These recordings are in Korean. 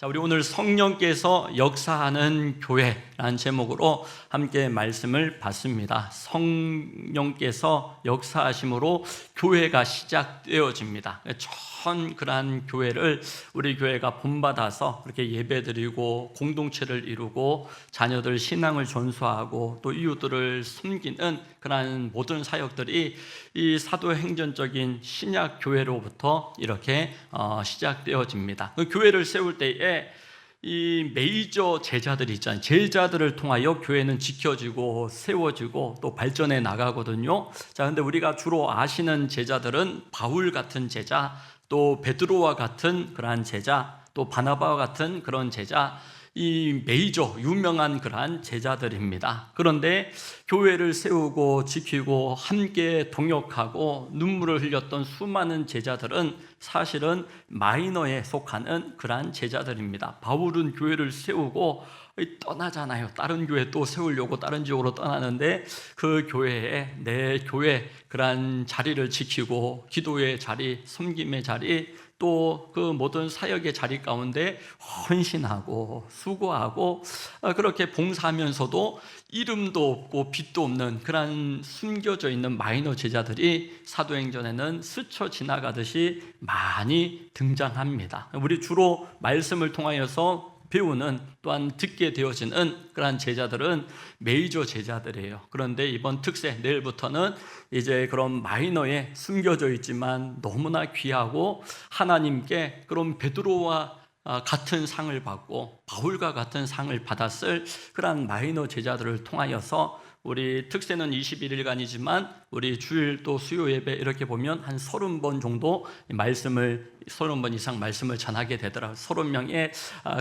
자, 우리 오늘 성령께서 역사하는 교회라는 제목으로 함께 말씀을 받습니다. 성령께서 역사하심으로 교회가 시작되어집니다. 전 그러한 교회를 우리 교회가 본받아서 그렇게 예배드리고 공동체를 이루고 자녀들 신앙을 전수하고 또 이웃들을 섬기는 그러한 모든 사역들이 이 사도행전적인 신약 교회로부터 이렇게 어, 시작되어집니다. 그 교회를 세울 때에 이 메이저 제자들이 있잖아요. 제자들을 통하여 교회는 지켜지고 세워지고 또 발전해 나가거든요. 자, 근데 우리가 주로 아시는 제자들은 바울 같은 제자, 또 베드로와 같은 그러한 제자, 또 바나바와 같은 그런 제자, 이 메이저 유명한 그러한 제자들입니다. 그런데 교회를 세우고 지키고 함께 동역하고 눈물을 흘렸던 수많은 제자들은 사실은 마이너에 속하는 그러한 제자들입니다. 바울은 교회를 세우고 떠나잖아요. 다른 교회 또 세우려고 다른 지역으로 떠나는데 그 교회에 내 교회 그러한 자리를 지키고 기도의 자리, 섬김의 자리 또 그 모든 사역의 자리 가운데 헌신하고 수고하고 어, 그렇게 봉사하면서도 이름도 없고 빛도 없는 그런 숨겨져 있는 마이너 제자들이 사도행전에는 스쳐 지나가듯이 많이 등장합니다. 우리 주로 말씀을 통하여서 배우는 또한 듣게 되어지는 그러한 제자들은 메이저 제자들이에요. 그런데 이번 특세 내일부터는 이제 그런 마이너에 숨겨져 있지만 너무나 귀하고 하나님께 그런 베드로와 같은 상을 받고 바울과 같은 상을 받았을 그러한 마이너 제자들을 통하여서 우리 특세는 21일간이지만 우리 주일 또 수요 예배 이렇게 보면 한 30번 정도 말씀을 30번 이상 말씀을 전하게 되더라고요. 30명의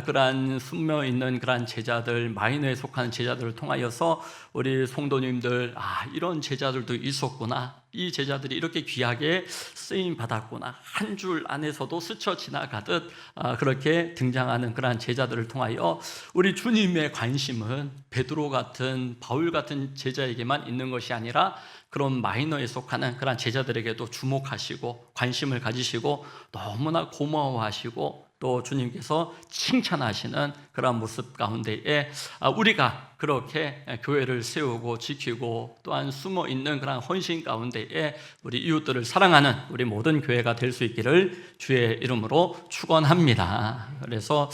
그러한 숨어 있는 그러한 제자들, 마이너에 속하는 제자들을 통하여서 우리 성도님들 아, 이런 제자들도 있었구나. 이 제자들이 이렇게 귀하게 쓰임 받았구나. 한 줄 안에서도 스쳐 지나가듯 아, 그렇게 등장하는 그러한 제자들을 통하여 우리 주님의 관심은 베드로 같은 바울 같은 제자에게만 있는 것이 아니라 그런 마이너에 속하는 그런 제자들에게도 주목하시고 관심을 가지시고 너무나 고마워하시고 또 주님께서 칭찬하시는 그런 모습 가운데에 아, 우리가 그렇게 교회를 세우고 지키고 또한 숨어 있는 그런 헌신 가운데에 우리 이웃들을 사랑하는 우리 모든 교회가 될 수 있기를 주의 이름으로 축원합니다. 그래서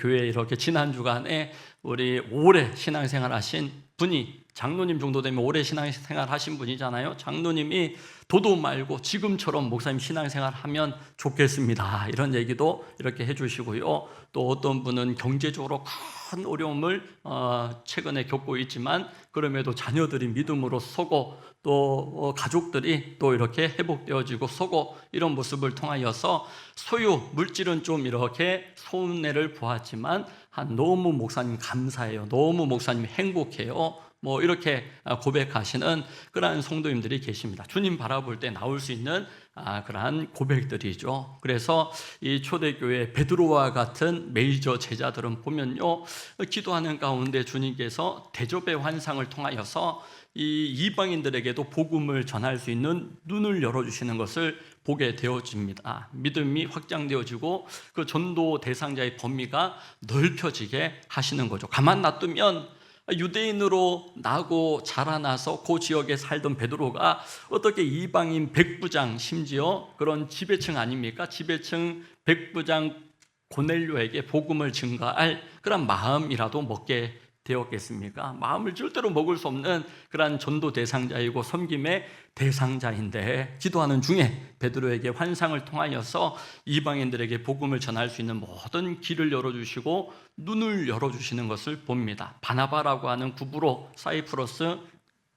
교회 이렇게 지난 주간에 우리 오래 신앙생활 하신 분이 장로님 정도 되면 오래 신앙생활 하신 분이잖아요. 장로님이 도도 말고 지금처럼 목사님 신앙생활 하면 좋겠습니다. 이런 얘기도 이렇게 해주시고요. 또 어떤 분은 경제적으로 큰 어려움을 어, 최근에 겪고 있지만 그럼에도 자녀들이 믿음으로 서고 또 어, 가족들이 또 이렇게 회복되어지고 서고 이런 모습을 통하여서 소유 물질은 좀 이렇게 손해를 보았지만 한 너무 목사님 감사해요. 너무 목사님 행복해요. 뭐 이렇게 고백하시는 그러한 성도님들이 계십니다. 주님 바라볼 때 나올 수 있는 아, 그러한 고백들이죠. 그래서 이 초대교회 베드로와 같은 메이저 제자들은 보면요, 기도하는 가운데 주님께서 대접의 환상을 통하여서 이 이방인들에게도 복음을 전할 수 있는 눈을 열어주시는 것을 보게 되어집니다. 믿음이 확장되어지고 그 전도 대상자의 범위가 넓혀지게 하시는 거죠. 가만 놔두면 유대인으로 나고 자라나서 그 지역에 살던 베드로가 어떻게 이방인 백부장 심지어 그런 지배층 아닙니까? 지배층 백부장 고넬료에게 복음을 증가할 그런 마음이라도 먹게 되었겠습니까? 마음을 절대로 먹을 수 없는 그러한 전도 대상자이고 섬김의 대상자인데 기도하는 중에 베드로에게 환상을 통하여서 이방인들에게 복음을 전할 수 있는 모든 길을 열어주시고 눈을 열어주시는 것을 봅니다. 바나바라고 하는 구부로 사이프러스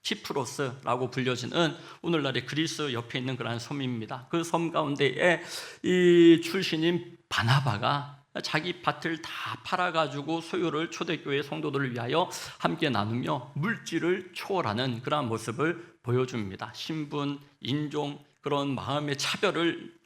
키프로스라고 불려지는 오늘날의 그리스 옆에 있는 그러한 섬입니다. 그 섬 가운데에 이 출신인 바나바가 자기 밭을 다 팔아가지고 소유를 초대교회 성도들을 위하여 함께 나누며 물질을 초월하는 그러한 모습을 보여줍니다. 신분, 인종, 그런 마음의 차별을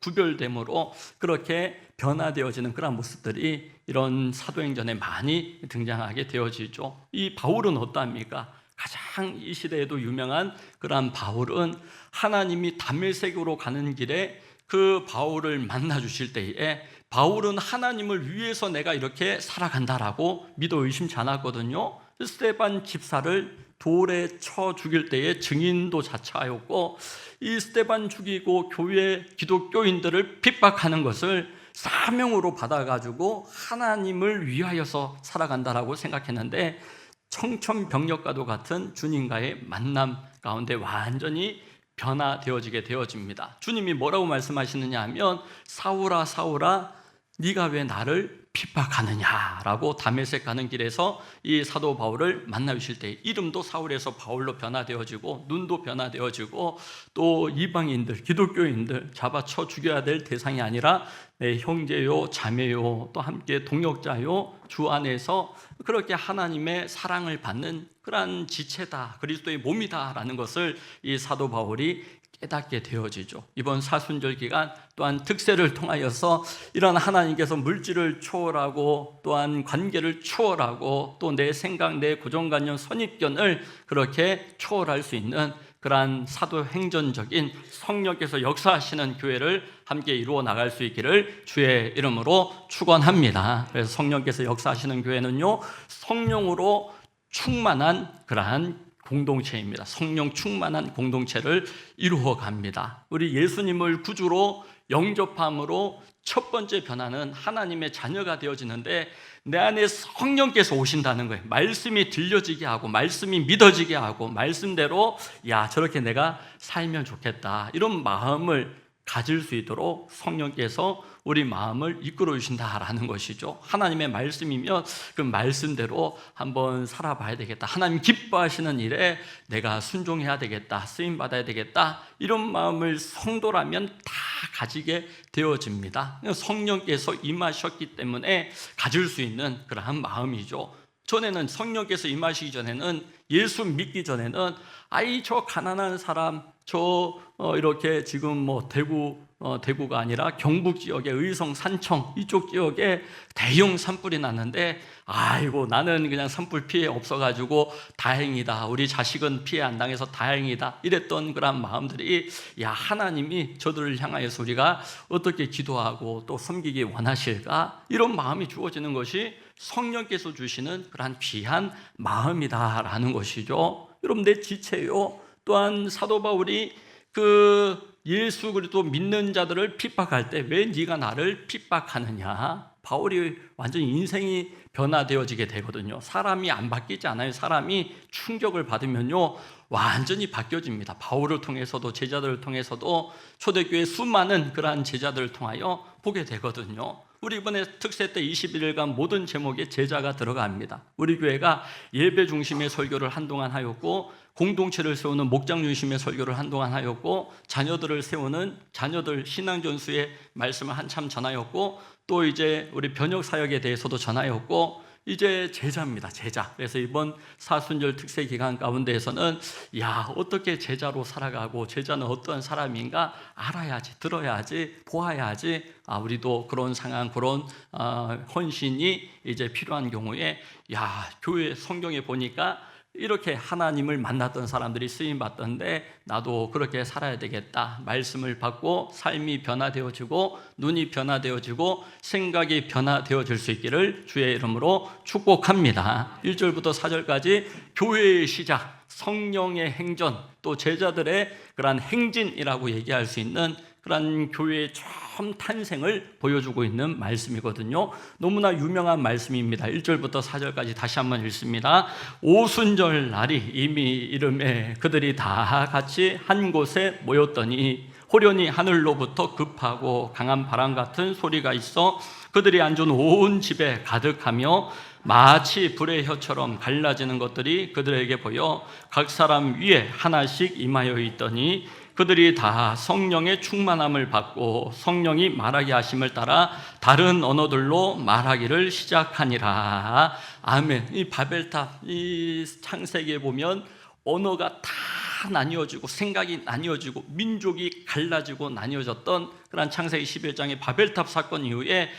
구별됨으로 그렇게 변화되어지는 그런 모습들이 이런 사도행전에 많이 등장하게 되어지죠. 이 바울은 어떠합니까? 가장 이 시대에도 유명한 그러한 바울은 하나님이 담메색으로 가는 길에 그 바울을 만나 주실 때에 바울은 하나님을 위해서 내가 이렇게 살아간다라고 믿어 의심치 않았거든요. 스테반 집사를 돌에 쳐 죽일 때에 증인도 자처하였고 이 스테반 죽이고 교회 기독교인들을 핍박하는 것을 사명으로 받아가지고 하나님을 위하여서 살아간다라고 생각했는데 청천벽력과도 같은 주님과의 만남 가운데 완전히 변화되어지게 되어집니다. 주님이 뭐라고 말씀하시느냐 하면 사울아 사울아 네가 왜 나를 핍박하느냐라고 다메섹 가는 길에서 이 사도 바울을 만나 주실 때 이름도 사울에서 바울로 변화되어지고 눈도 변화되어지고 또 이방인들 기독교인들 잡아쳐 죽여야 될 대상이 아니라 내 형제요 자매요 또 함께 동역자요 주 안에서 그렇게 하나님의 사랑을 받는 그러한 지체다 그리스도의 몸이다라는 것을 이 사도 바울이 깨닫게 되어지죠. 이번 사순절 기간 또한 특세를 통하여서 이런 하나님께서 물질을 초월하고 또한 관계를 초월하고 또 내 생각, 내 고정관념, 선입견을 그렇게 초월할 수 있는 그러한 사도 행전적인 성령께서 역사하시는 교회를 함께 이루어 나갈 수 있기를 주의 이름으로 축원합니다. 그래서 성령께서 역사하시는 교회는요 성령으로 충만한 그러한 공동체입니다. 성령 충만한 공동체를 이루어 갑니다. 우리 예수님을 구주로 영접함으로 첫 번째 변화는 하나님의 자녀가 되어지는데 내 안에 성령께서 오신다는 거예요. 말씀이 들려지게 하고 말씀이 믿어지게 하고 말씀대로 야 저렇게 내가 살면 좋겠다 이런 마음을 가질 수 있도록 성령께서 우리 마음을 이끌어 주신다라는 것이죠. 하나님의 말씀이면 그 말씀대로 한번 살아봐야 되겠다. 하나님 기뻐하시는 일에 내가 순종해야 되겠다. 쓰임 받아야 되겠다. 이런 마음을 성도라면 다 가지게 되어집니다. 성령께서 임하셨기 때문에 가질 수 있는 그러한 마음이죠. 전에는 성령께서 임하시기 전에는 예수 믿기 전에는 아이 저 가난한 사람 저 어, 이렇게 지금 뭐 대구 어, 대구가 아니라 경북 지역의 의성 산청 이쪽 지역에 대형 산불이 났는데 아이고 나는 그냥 산불 피해 없어가지고 다행이다. 우리 자식은 피해 안 당해서 다행이다. 이랬던 그런 마음들이 야 하나님이 저들을 향하여서 우리가 어떻게 기도하고 또 섬기기 원하실까? 이런 마음이 주어지는 것이 성령께서 주시는 그러한 귀한 마음이다라는 것이죠. 여러분 내 지체요. 또한 사도 바울이 그 예수 그리스도 믿는 자들을 핍박할 때 왜 네가 나를 핍박하느냐? 바울이 완전히 인생이 변화되어지게 되거든요. 사람이 안 바뀌지 않아요. 사람이 충격을 받으면요. 완전히 바뀌어집니다. 바울을 통해서도 제자들을 통해서도 초대교회 수많은 그러한 제자들을 통하여 보게 되거든요. 우리 이번에 특세 때 21일간 모든 제목에 제자가 들어갑니다. 우리 교회가 예배 중심의 설교를 한동안 하였고 공동체를 세우는 목장 중심의 설교를 한동안 하였고 자녀들을 세우는 자녀들 신앙 전수의 말씀을 한참 전하였고 또 이제 우리 변역 사역에 대해서도 전하였고 이제 제자입니다. 제자. 그래서 이번 사순절 특세 기간 가운데에서는 야 어떻게 제자로 살아가고 제자는 어떤 사람인가 알아야지, 들어야지, 보아야지. 아 우리도 그런 상황, 그런 어, 헌신이 이제 필요한 경우에 야 교회 성경에 보니까 이렇게 하나님을 만났던 사람들이 쓰임 받던데 나도 그렇게 살아야 되겠다. 말씀을 받고 삶이 변화되어지고 눈이 변화되어지고 생각이 변화되어질 수 있기를 주의 이름으로 축복합니다. 1절부터 4절까지 교회의 시작, 성령의 행전, 또 제자들의 그러한 행진이라고 얘기할 수 있는 그러한 교회의 처음 탄생을 보여주고 있는 말씀이거든요. 너무나 유명한 말씀입니다. 1절부터 4절까지 다시 한번 읽습니다. 오순절 날이 이미 이름에 그들이 다 같이 한 곳에 모였더니 호련히 하늘로부터 급하고 강한 바람 같은 소리가 있어 그들이 앉은 온 집에 가득하며 마치 불의 혀처럼 갈라지는 것들이 그들에게 보여 각 사람 위에 하나씩 임하여 있더니 그들이 다 성령의 충만함을 받고 성령이 말하게 하심을 따라 다른 언어들로 말하기를 시작하니라. 아멘. 이 바벨탑, 이 창세기에 보면 언어가 다 나뉘어지고 생각이 나뉘어지고 민족이 갈라지고 나뉘어졌던 그런 창세기 11장의 바벨탑 사건 이후에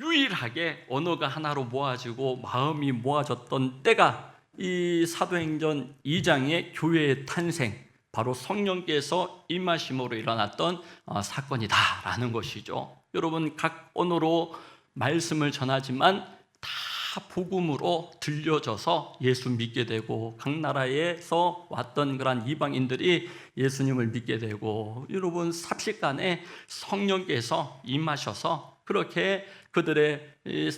유일하게 언어가 하나로 모아지고 마음이 모아졌던 때가 이 사도행전 2장의 교회의 탄생 바로 성령께서 임하심으로 일어났던 어, 사건이다라는 것이죠. 여러분 각 언어로 말씀을 전하지만 다 복음으로 들려져서 예수 믿게 되고 각 나라에서 왔던 그런 이방인들이 예수님을 믿게 되고 여러분 삽시간에 성령께서 임하셔서 그렇게 그들의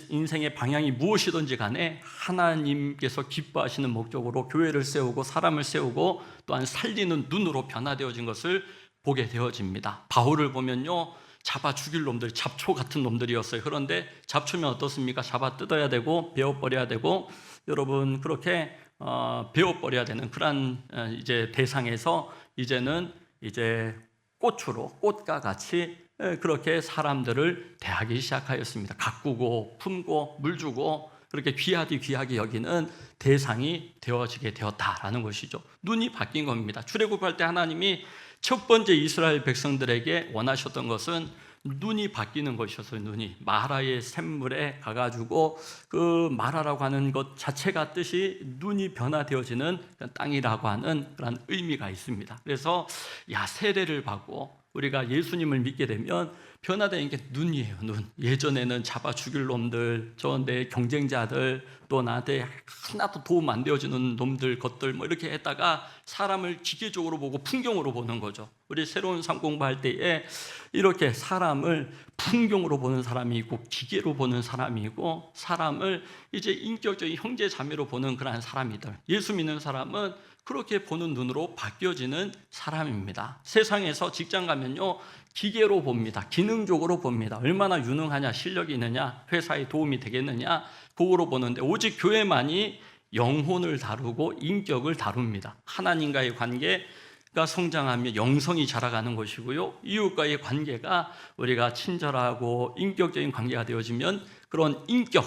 인생의 방향이 무엇이든지 간에 하나님께서 기뻐하시는 목적으로 교회를 세우고 사람을 세우고 또한 살리는 눈으로 변화되어진 것을 보게 되어집니다. 바울을 보면요. 잡아 죽일 놈들, 잡초 같은 놈들이었어요. 그런데 잡초면 어떻습니까? 잡아 뜯어야 되고 베어버려야 되고 여러분 그렇게 어, 베어버려야 되는 그런 어, 이제 대상에서 이제는 이제 꽃으로 꽃과 같이 에, 그렇게 사람들을 대하기 시작하였습니다. 가꾸고 품고 물 주고 그렇게 귀하디 귀하게 여기는 대상이 되어지게 되었다라는 것이죠. 눈이 바뀐 겁니다. 출애굽할 때 하나님이 첫 번째 이스라엘 백성들에게 원하셨던 것은 눈이 바뀌는 것이었어요. 눈이 마라의 샘물에 가가지고 그 마라라고 하는 것 자체가 뜻이 눈이 변화되어지는 땅이라고 하는 그런 의미가 있습니다. 그래서 야 세례를 받고 우리가 예수님을 믿게 되면 변화되는 게 눈이에요. 눈. 예전에는 잡아 죽일 놈들, 저 내 경쟁자들, 또 나한테 하나도 도움 안 되어주는 놈들, 것들 뭐 이렇게 했다가 사람을 기계적으로 보고 풍경으로 보는 거죠. 우리 새로운 삶 공부할 때에 이렇게 사람을 풍경으로 보는 사람이 있고 기계로 보는 사람이 있고 사람을 이제 인격적인 형제 자매로 보는 그러한 사람이들. 예수 믿는 사람은 그렇게 보는 눈으로 바뀌어지는 사람입니다. 세상에서 직장 가면요, 기계로 봅니다. 기능적으로 봅니다. 얼마나 유능하냐, 실력이 있느냐, 회사에 도움이 되겠느냐, 그거로 보는데 오직 교회만이 영혼을 다루고 인격을 다룹니다. 하나님과의 관계가 성장하며 영성이 자라가는 것이고요. 이웃과의 관계가 우리가 친절하고 인격적인 관계가 되어지면 그런 인격,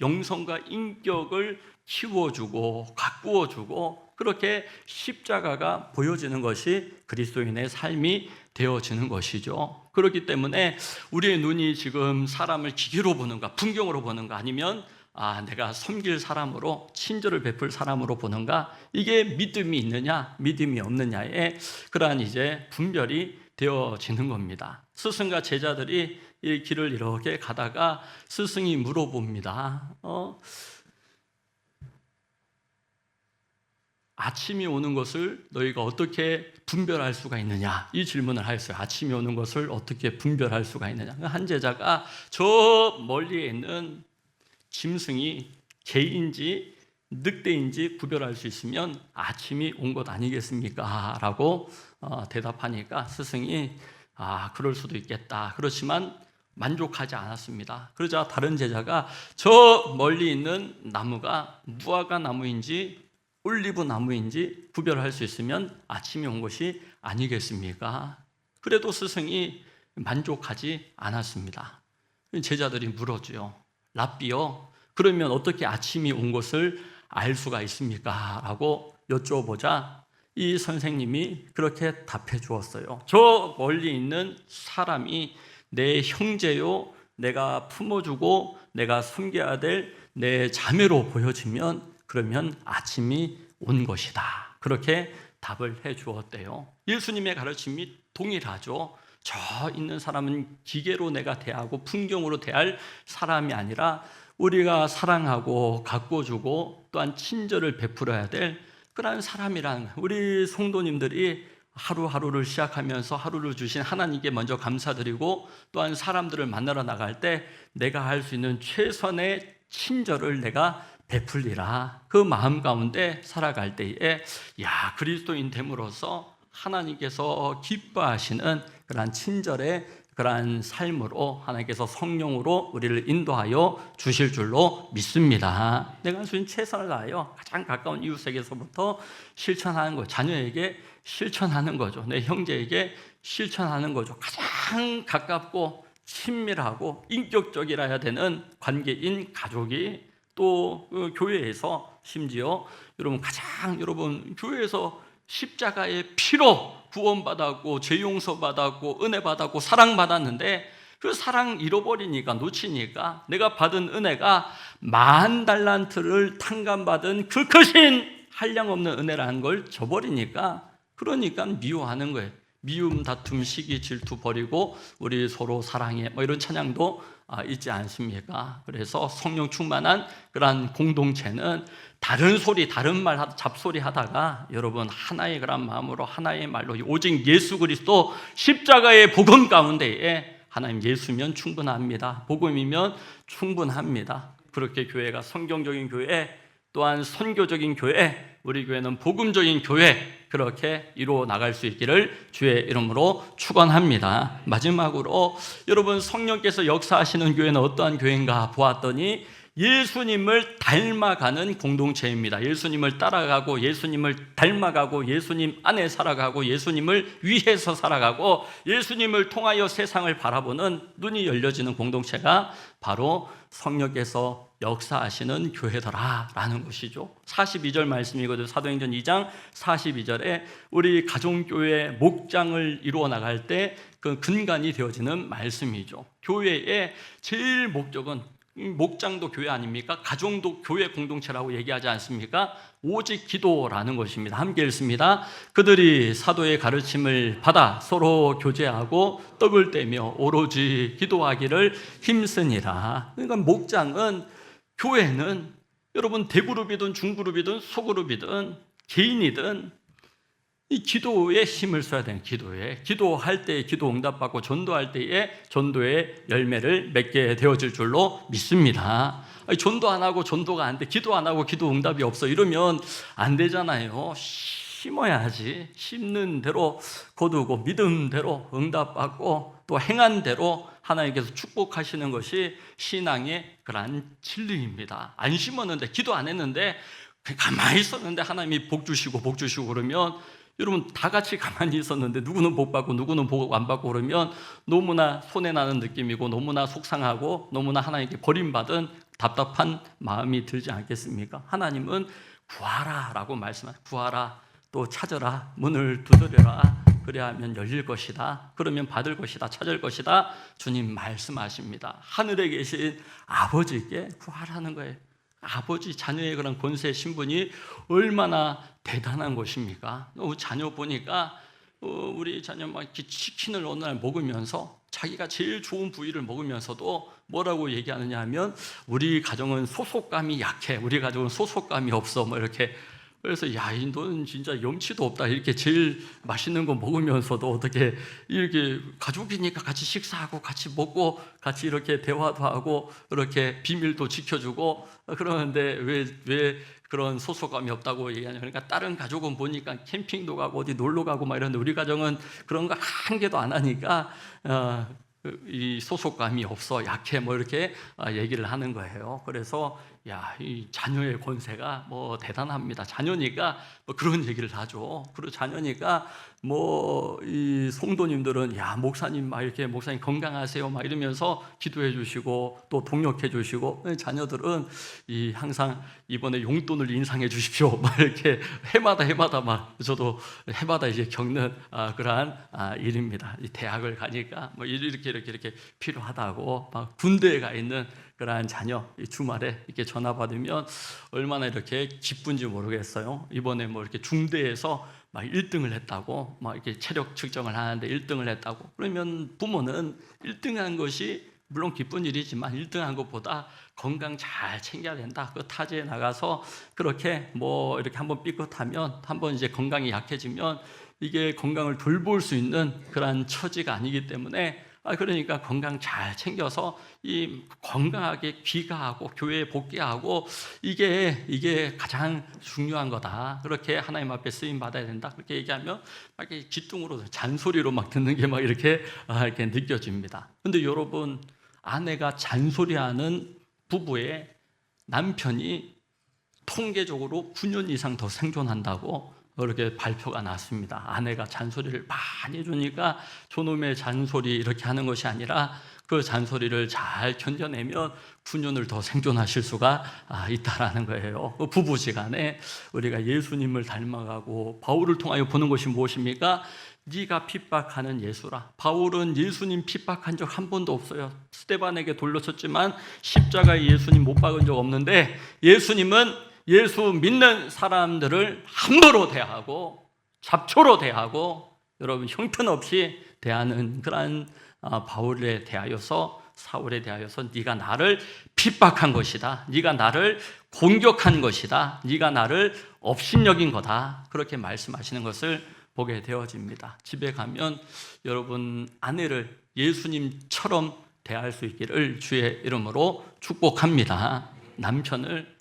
영성과 인격을 키워주고 가꾸어주고 그렇게 십자가가 보여지는 것이 그리스도인의 삶이 되어지는 것이죠. 그렇기 때문에 우리의 눈이 지금 사람을 기계로 보는가, 풍경으로 보는가, 아니면 아, 내가 섬길 사람으로 친절을 베풀 사람으로 보는가, 이게 믿음이 있느냐, 믿음이 없느냐의 그러한 이제 분별이 되어지는 겁니다. 스승과 제자들이 이 길을 이렇게 가다가 스승이 물어봅니다. 어, 아침이 오는 것을 너희가 어떻게 분별할 수가 있느냐? 이 질문을 하였어요. 아침이 오는 것을 어떻게 분별할 수가 있느냐? 한 제자가 저 멀리에 있는 짐승이 개인지 늑대인지 구별할 수 있으면 아침이 온 것 아니겠습니까? 라고 어, 대답하니까 스승이 아, 그럴 수도 있겠다. 그렇지만 만족하지 않았습니다. 그러자 다른 제자가 저 멀리 있는 나무가 무화과 나무인지 올리브 나무인지 구별할 수 있으면 아침이 온 것이 아니겠습니까? 그래도 스승이 만족하지 않았습니다. 제자들이 물어줘요. 랍비요. 그러면 어떻게 아침이 온 것을 알 수가 있습니까? 라고 여쭤보자 이 선생님이 그렇게 답해 주었어요. 저 멀리 있는 사람이 내 형제요, 내가 품어주고 내가 섬겨야 될 내 자매로 보여지면 그러면 아침이 온 것이다. 그렇게 답을 해 주었대요. 예수님의 가르침이 동일하죠. 저 있는 사람은 기계로 내가 대하고 풍경으로 대할 사람이 아니라 우리가 사랑하고 가꿔주고 또한 친절을 베풀어야 될 그러한 사람이란 우리 성도님들이 하루하루를 시작하면서 하루를 주신 하나님께 먼저 감사드리고 또한 사람들을 만나러 나갈 때 내가 할 수 있는 최선의 친절을 내가 베풀리라 그 마음 가운데 살아갈 때에 야 그리스도인 됨으로써 하나님께서 기뻐하시는 그러한 친절의 그러한 삶으로 하나님께서 성령으로 우리를 인도하여 주실 줄로 믿습니다. 내가 할수 있는 최선을 다하여 가장 가까운 이웃에게서부터 실천하는 거, 자녀에게 실천하는 거죠. 내 형제에게 실천하는 거죠. 가장 가깝고 친밀하고 인격적이라야 되는 관계인 가족이 또그 교회에서 심지어 여러분 가장 여러분 교회에서 십자가의 피로 구원받았고 죄 용서 받았고 은혜 받았고 사랑 받았는데 그 사랑 잃어버리니까 놓치니까 내가 받은 은혜가 만 달란트를 탕감받은 그 크신 한량 없는 은혜라는 걸 저버리니까 그러니까 미워하는 거예요. 미움, 다툼, 시기, 질투 버리고 우리 서로 사랑해. 뭐 이런 찬양도 아, 있지 않습니까? 그래서 성령 충만한 그러한 공동체는 다른 소리, 다른 말, 하- 잡소리 하다가 여러분 하나의 그런 마음으로 하나의 말로 오직 예수 그리스도 십자가의 복음 가운데에 하나님 예수면 충분합니다. 복음이면 충분합니다. 그렇게 교회가 성경적인 교회 또한 선교적인 교회, 우리 교회는 복음적인 교회 그렇게 이루어 나갈 수 있기를 주의 이름으로 축원합니다. 마지막으로 여러분 성령께서 역사하시는 교회는 어떠한 교회인가 보았더니 예수님을 닮아가는 공동체입니다. 예수님을 따라가고 예수님을 닮아가고 예수님 안에 살아가고 예수님을 위해서 살아가고 예수님을 통하여 세상을 바라보는 눈이 열려지는 공동체가 바로 성령께서 역사하시는 교회더라라는 것이죠. 42절 말씀이거든요. 사도행전 2장 42절에 우리 가정교회 목장을 이루어 나갈 때 그 근간이 되어지는 말씀이죠. 교회의 제일 목적은 이 목장도 교회 아닙니까? 가정도 교회 공동체라고 얘기하지 않습니까? 오직 기도라는 것입니다. 함께 읽습니다. 그들이 사도의 가르침을 받아 서로 교제하고 떡을 떼며 오로지 기도하기를 힘쓰니라. 그러니까 목장은 교회는 여러분 대그룹이든 중그룹이든 소그룹이든 개인이든 이 기도에 힘을 써야 되는 기도에 기도할 때 기도 응답받고 전도할 때에 전도의 열매를 맺게 되어질 줄로 믿습니다. 아니, 전도 안 하고 전도가 안 돼, 기도 안 하고 기도 응답이 없어 이러면 안 되잖아요. 심어야지 심는 대로 거두고 믿음대로 응답받고 또 행한 대로 하나님께서 축복하시는 것이 신앙의 그러한 진리입니다. 안 심었는데 기도 안 했는데 가만히 있었는데 하나님이 복 주시고 복 주시고 그러면 여러분 다 같이 가만히 있었는데 누구는 복 받고 누구는 복 안 받고 그러면 너무나 손해 나는 느낌이고 너무나 속상하고 너무나 하나님께 버림받은 답답한 마음이 들지 않겠습니까? 하나님은 구하라라고 말씀하세요. 구하라 또 찾아라 문을 두드려라 그래야 하면 열릴 것이다. 그러면 받을 것이다. 찾을 것이다. 주님 말씀하십니다. 하늘에 계신 아버지께 구하라는 거예요. 아버지 자녀의 그런 권세 신분이 얼마나 대단한 것입니까? 어, 자녀 보니까 어, 우리 자녀 막 치킨을 어느 날 먹으면서 자기가 제일 좋은 부위를 먹으면서도 뭐라고 얘기하느냐 하면 우리 가정은 소속감이 약해. 우리 가정은 소속감이 없어. 뭐 이렇게 그래서 야, 이 너는 진짜 염치도 없다. 이렇게 제일 맛있는 거 먹으면서도 어떻게 이렇게 가족이니까 같이 식사하고 같이 먹고 같이 이렇게 대화도 하고 이렇게 비밀도 지켜주고 그러는데 왜, 왜 그런 소속감이 없다고 얘기하냐. 그러니까 다른 가족은 보니까 캠핑도 가고 어디 놀러 가고 막 이러는데 우리 가정은 그런 거 한 개도 안 하니까 어, 이 소속감이 없어 약해 뭐 이렇게 아, 얘기를 하는 거예요. 그래서 야, 이 자녀의 권세가 뭐 대단합니다. 자녀니까 뭐 그런 얘기를 하죠. 그리고 자녀니까 뭐이 성도님들은 야, 목사님 막 이렇게 목사님 건강하세요 막 이러면서 기도해 주시고 또 동력해 주시고 자녀들은 이 항상 이번에 용돈을 인상해 주십시오. 막 이렇게 해마다 해마다 막 저도 해마다 이제 겪는 아, 그러한 아, 일입니다. 이 대학을 가니까 뭐 이렇게 이렇게 이렇게 필요하다고 막 군대에 가 있는 그러한 자녀 이 주말에 이렇게 전화 받으면 얼마나 이렇게 기쁜지 모르겠어요. 이번에 뭐 이렇게 중대에서 막 1등을 했다고 막 이렇게 체력 측정을 하는데 1등을 했다고 그러면 부모는 1등한 것이 물론 기쁜 일이지만 1등한 것보다 건강 잘 챙겨야 된다. 그 타지에 나가서 그렇게 뭐 이렇게 한번 삐끗하면 한번 이제 건강이 약해지면 이게 건강을 돌볼 수 있는 그러한 처지가 아니기 때문에 아 그러니까 건강 잘 챙겨서 이 건강하게 귀가하고 교회에 복귀하고 이게 이게 가장 중요한 거다. 그렇게 하나님 앞에 쓰임 받아야 된다. 그렇게 얘기하면 막 이렇게 귓등으로 잔소리로 막 듣는 게 막 이렇게 아, 이렇게 느껴집니다. 근데 여러분 아내가 잔소리하는 부부의 남편이 통계적으로 9년 이상 더 생존한다고 그렇게 발표가 났습니다. 아내가 잔소리를 많이 해주니까 저놈의 잔소리 이렇게 하는 것이 아니라 그 잔소리를 잘 견뎌내면 9년을 더 생존하실 수가 아, 있다라는 거예요. 그 부부지간에 우리가 예수님을 닮아가고 바울을 통하여 보는 것이 무엇입니까? 네가 핍박하는 예수라. 바울은 예수님 핍박한 적 한 번도 없어요. 스테반에게 돌려쳤지만 십자가에 예수님 못 박은 적 없는데 예수님은 예수 믿는 사람들을 함부로 대하고 잡초로 대하고 여러분 형편없이 대하는 그러한 아, 바울에 대하여서 사울에 대하여서 네가 나를 핍박한 것이다. 네가 나를 공격한 것이다. 네가 나를 업신여긴 거다. 그렇게 말씀하시는 것을 보게 되어집니다. 집에 가면 여러분 아내를 예수님처럼 대할 수 있기를 주의 이름으로 축복합니다. 남편을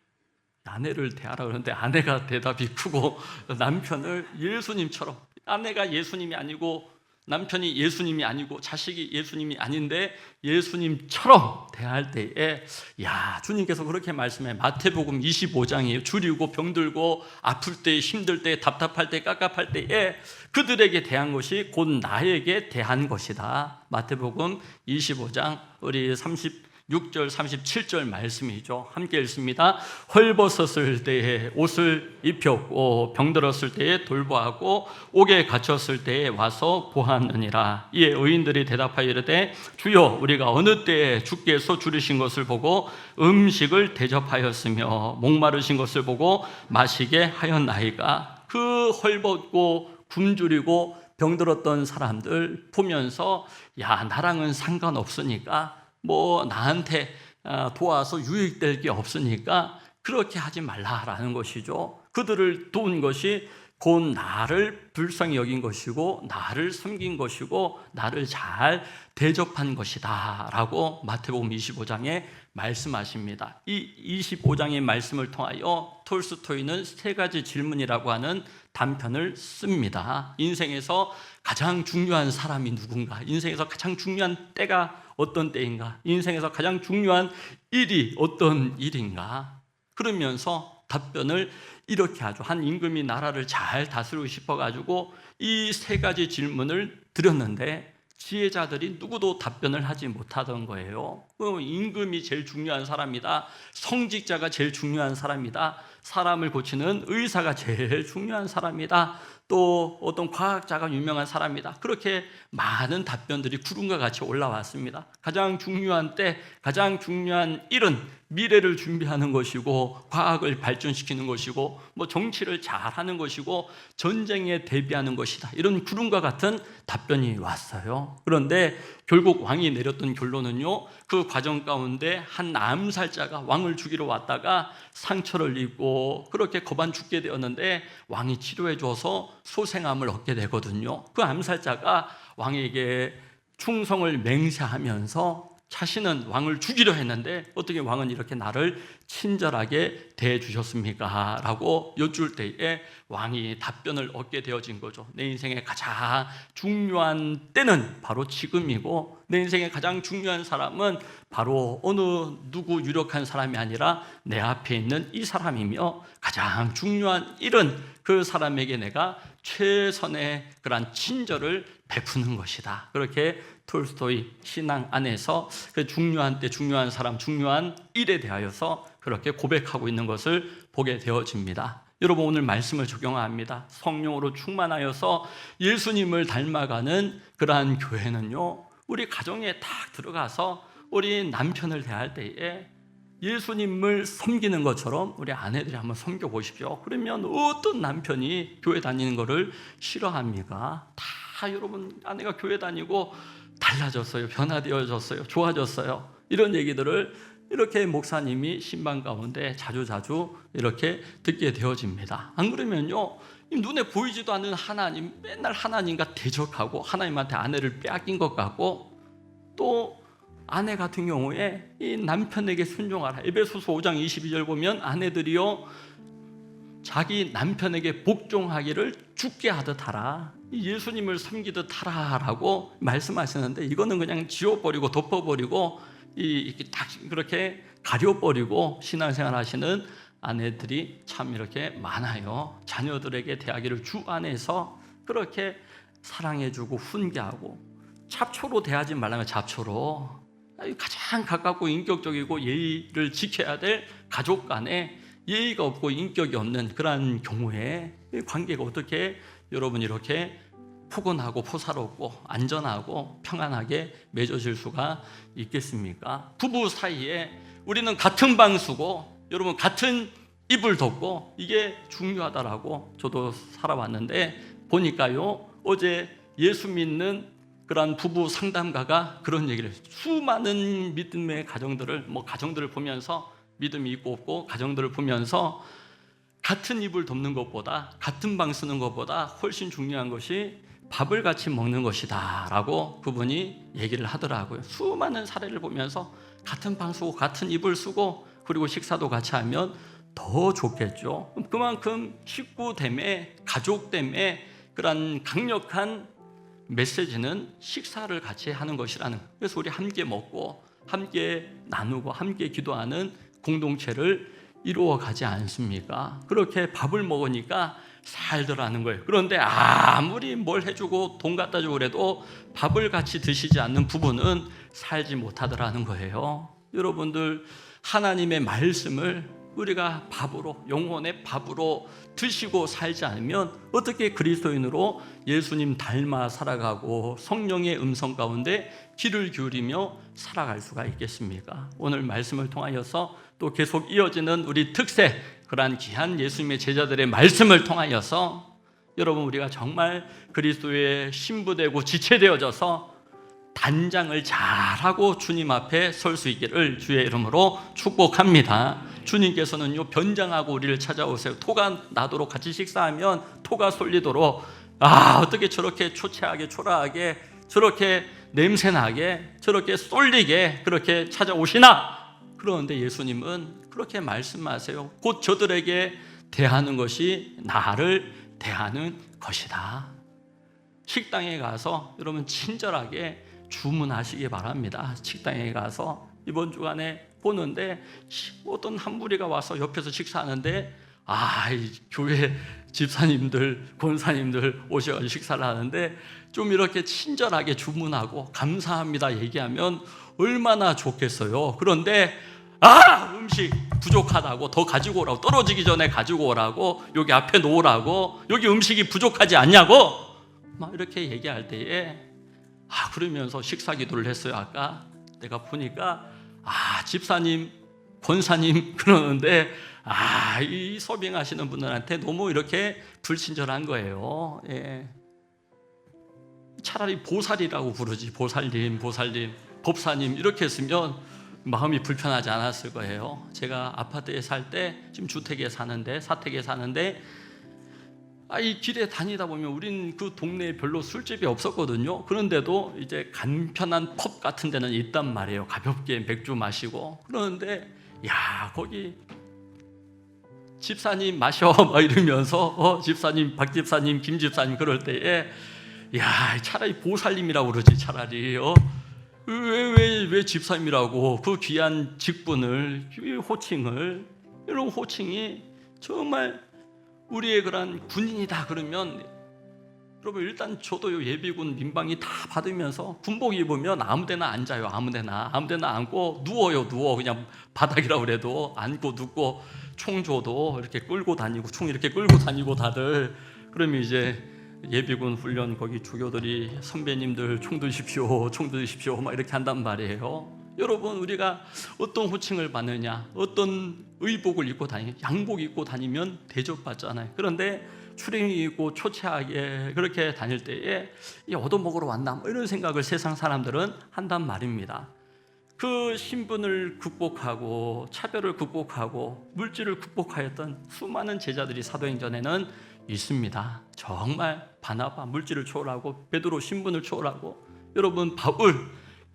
아내를 대하라 그러는데 아내가 대답이 크고 남편을 예수님처럼 아내가 예수님이 아니고 남편이 예수님이 아니고 자식이 예수님이 아닌데 예수님처럼 대할 때에 야 주님께서 그렇게 말씀해. 마태복음 25장이에요. 줄이고 병들고 아플 때 힘들 때 답답할 때 깝깝할 때에 그들에게 대한 것이 곧 나에게 대한 것이다. 마태복음 25장 우리 30 6절 37절 말씀이죠. 함께 읽습니다. 헐벗었을 때에 옷을 입혔고 병들었을 때에 돌보하고 옥에 갇혔을 때에 와서 보았느니라. 이에 의인들이 대답하여 이르되 주여 우리가 어느 때에 주께서 줄이신 것을 보고 음식을 대접하였으며 목마르신 것을 보고 마시게 하였나이까 그 헐벗고 굶주리고 병들었던 사람들 보면서 야 나랑은 상관없으니까 뭐 나한테 아, 도와서 유익될 게 없으니까 그렇게 하지 말라라는 것이죠. 그들을 도운 것이 곧 나를 불쌍히 여긴 것이고 나를 섬긴 것이고 나를 잘 대접한 것이다라고 마태복음 25장에 말씀하십니다. 이 25장의 말씀을 통하여 톨스토이는 세 가지 질문이라고 하는 단편을 씁니다. 인생에서 가장 중요한 사람이 누군가? 인생에서 가장 중요한 때가 어떤 때인가? 인생에서 가장 중요한 일이 어떤 일인가? 그러면서 답변을 이렇게 하죠. 한 임금이 나라를 잘 다스리고 싶어 가지고 이 세 가지 질문을 드렸는데 지혜자들이 누구도 답변을 하지 못하던 거예요. 그 임금이 제일 중요한 사람이다. 성직자가 제일 중요한 사람이다. 사람을 고치는 의사가 제일 중요한 사람이다. 또 어떤 과학자가 유명한 사람이다. 그렇게 많은 답변들이 구름과 같이 올라왔습니다. 가장 중요한 때, 가장 중요한 일은 미래를 준비하는 것이고, 과학을 발전시키는 것이고, 뭐 정치를 잘하는 것이고, 전쟁에 대비하는 것이다. 이런 구름과 같은 답변이 왔어요. 그런데 결국 왕이 내렸던 결론은요, 그 과정 가운데 한 암살자가 왕을 죽이러 왔다가 상처를 입고 그렇게 거반 죽게 되었는데 왕이 치료해 줘서 소생함을 얻게 되거든요. 그 암살자가 왕에게 충성을 맹세하면서 자신은 왕을 죽이려 했는데 어떻게 왕은 이렇게 나를 친절하게 대해 주셨습니까? 라고 여쭐 때에 왕이 답변을 얻게 되어진 거죠. 내 인생의 가장 중요한 때는 바로 지금이고 내 인생의 가장 중요한 사람은 바로 어느 누구 유력한 사람이 아니라 내 앞에 있는 이 사람이며 가장 중요한 일은 그 사람에게 내가 최선의 그러한 친절을 베푸는 것이다. 그렇게 톨스토이 신앙 안에서 그 중요한 때 중요한 사람 중요한 일에 대하여서 그렇게 고백하고 있는 것을 보게 되어집니다. 여러분 오늘 말씀을 적용합니다. 성령으로 충만하여서 예수님을 닮아가는 그러한 교회는요. 우리 가정에 딱 들어가서 우리 남편을 대할 때에 예수님을 섬기는 것처럼 우리 아내들이 한번 섬겨 보십시오. 그러면 어떤 남편이 교회 다니는 것을 싫어합니까? 다 여러분 아내가 교회 다니고 달라졌어요. 변화되어졌어요. 좋아졌어요. 이런 얘기들을 이렇게 목사님이 신방 가운데 자주자주 이렇게 듣게 되어집니다. 안 그러면요. 눈에 보이지도 않는 하나님, 맨날 하나님과 대적하고 하나님한테 아내를 빼앗긴 것 같고 또 아내 같은 경우에 이 남편에게 순종하라. 에베소서 5장 22절 보면 아내들이요 자기 남편에게 복종하기를 죽게 하듯 하라. 예수님을 섬기듯 하라라고 말씀하시는데 이거는 그냥 지워버리고 덮어버리고 이렇게 딱 그렇게 가려버리고 신앙생활 하시는 아내들이 참 이렇게 많아요. 자녀들에게 대하기를 주 안에서 그렇게 사랑해주고 훈계하고 잡초로 대하지 말라면 잡초로 가장 가깝고 인격적이고 예의를 지켜야 될 가족 간에 예의가 없고 인격이 없는 그러한 경우에 관계가 어떻게 여러분 이렇게 포근하고 포사롭고 안전하고 평안하게 맺어질 수가 있겠습니까? 부부 사이에 우리는 같은 방수고 여러분 같은 입을 덮고 이게 중요하다라고 저도 살아왔는데 보니까요. 어제 예수 믿는 그러한 부부 상담가가 그런 얘기를. 수많은 믿음의 가정들을 뭐 가정들을 보면서 믿음이 있고 없고 가정들을 보면서 같은 입을 덮는 것보다 같은 방 쓰는 것보다 훨씬 중요한 것이 밥을 같이 먹는 것이다 라고 그분이 얘기를 하더라고요. 수많은 사례를 보면서 같은 방 쓰고 같은 입을 쓰고 그리고 식사도 같이 하면 더 좋겠죠. 그만큼 식구 때문에 가족 때문에 그런 강력한 메시지는 식사를 같이 하는 것이라는. 그래서 우리 함께 먹고 함께 나누고 함께 기도하는 공동체를 이루어 가지 않습니까? 그렇게 밥을 먹으니까 살더라는 거예요. 그런데 아무리 뭘 해주고 돈 갖다 주고 그래도 밥을 같이 드시지 않는 부부는 살지 못하더라는 거예요. 여러분들 하나님의 말씀을 우리가 밥으로 영혼의 밥으로 드시고 살지 않으면 어떻게 그리스도인으로 예수님 닮아 살아가고 성령의 음성 가운데 귀를 기울이며 살아갈 수가 있겠습니까? 오늘 말씀을 통하여서 또 계속 이어지는 우리 특세 그러한 귀한 예수님의 제자들의 말씀을 통하여서 여러분 우리가 정말 그리스도의 신부되고 지체되어져서 단장을 잘하고 주님 앞에 설 수 있기를 주의 이름으로 축복합니다. 주님께서는요 변장하고 우리를 찾아오세요. 토가 나도록 같이 식사하면 토가 쏠리도록 아 어떻게 저렇게 초췌하게 초라하게 저렇게 냄새나게 저렇게 쏠리게 그렇게 찾아오시나? 그런데 예수님은 그렇게 말씀하세요. 곧 저들에게 대하는 것이 나를 대하는 것이다. 식당에 가서 여러분 친절하게 주문하시기 바랍니다. 식당에 가서 이번 주간에 보는데 어떤 한 무리가 와서 옆에서 식사하는데 아, 이 교회 집사님들, 권사님들 오셔서 식사를 하는데 좀 이렇게 친절하게 주문하고 감사합니다 얘기하면 얼마나 좋겠어요. 그런데 아 음식 부족하다고 더 가지고 오라고 떨어지기 전에 가지고 오라고 여기 앞에 놓으라고 여기 음식이 부족하지 않냐고? 막 이렇게 얘기할 때에 아 그러면서 식사 기도를 했어요 아까. 내가 보니까 아 집사님 권사님 그러는데 아 이 서빙하시는 분들한테 너무 이렇게 불친절한 거예요. 예. 차라리 보살이라고 부르지 보살님 보살님 법사님 이렇게 했으면 마음이 불편하지 않았을 거예요. 제가 아파트에 살 때 지금 주택에 사는데 사택에 사는데 아, 이 길에 다니다 보면 우린 그 동네에 별로 술집이 없었거든요. 그런데도 이제 간편한 펍 같은 데는 있단 말이에요. 가볍게 맥주 마시고 그러는데 야 거기 집사님 마셔 막 이러면서 어, 집사님 박 집사님 김 집사님 그럴 때에 야 차라리 보살님이라고 그러지 차라리 어? 왜 왜 왜 집사님이라고 그 귀한 직분을 호칭을 이런 호칭이 정말 우리의 그런 군인이다 그러면 여러분 일단 저도요 예비군 민방위 다 받으면서 군복 입으면 아무데나 앉아요 아무데나. 아무데나 앉고 누워요 누워. 그냥 바닥이라 그래도 앉고 눕고 총 줘도 이렇게 끌고 다니고 총 이렇게 끌고 다니고 다들. 그러면 이제 예비군 훈련 거기 주교들이 선배님들 총 드십시오 총 드십시오 막 이렇게 한단 말이에요. 여러분 우리가 어떤 호칭을 받느냐 어떤 의복을 입고 다니 양복 입고 다니면 대접받잖아요. 그런데 있고 초췌하게 그렇게 다닐 때에 이 얻어먹으러 왔나 뭐 이런 생각을 세상 사람들은 한단 말입니다 그 신분을 극복하고 차별을 극복하고 물질을 극복하였던 수많은 제자들이 사도행전에는 있습니다. 정말 바나바 물질을 초월하고 베드로 신분을 초월하고 여러분 바울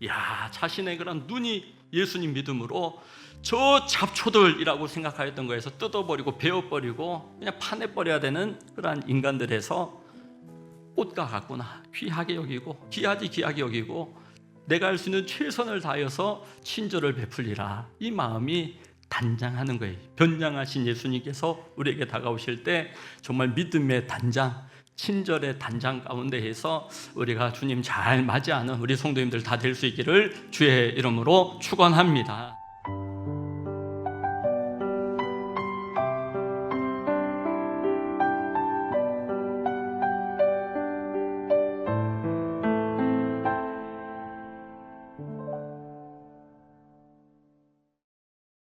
야 자신의 그런 눈이 예수님 믿음으로 저 잡초들이라고 생각하였던 거에서 뜯어버리고 베어버리고 그냥 파내버려야 되는 그러한 인간들에서 꽃과 같구나 귀하게 여기고 귀하지 귀하게 여기고 내가 할 수 있는 최선을 다해서 친절을 베풀리라 이 마음이 단장하는 거예요. 변장하신 예수님께서 우리에게 다가오실 때 정말 믿음의 단장, 친절의 단장 가운데에서 우리가 주님 잘 맞이하는 우리 성도님들 다 될 수 있기를 주의 이름으로 축원합니다.